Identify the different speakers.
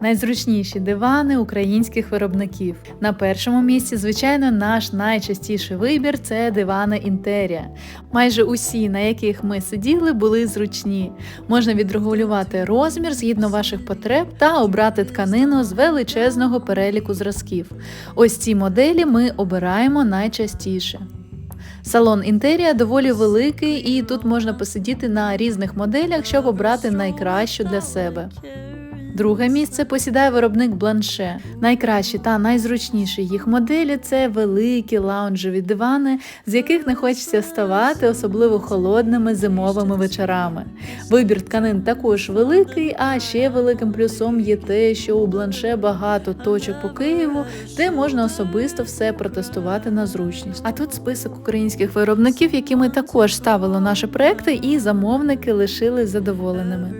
Speaker 1: Найзручніші дивани українських виробників. На першому місці, звичайно, наш найчастіший вибір це дивани Інтерія. Майже усі, на яких ми сиділи, були зручні. Можна відрегулювати розмір згідно ваших потреб та обрати тканину з величезного переліку зразків. Ось ці моделі ми обираємо найчастіше. Салон Інтерія доволі великий, і тут можна посидіти на різних моделях, щоб обрати найкращу для себе. Друге місце посідає виробник Бланше. Найкращі та найзручніші їх моделі це великі лаунжеві дивани, з яких не хочеться вставати, особливо холодними зимовими вечорами. Вибір тканин також великий, а ще великим плюсом є те, що у Бланше багато точок по Києву, де можна особисто все протестувати на зручність. А тут список українських виробників, які ми також ставили наші проекти, і замовники лишили задоволеними.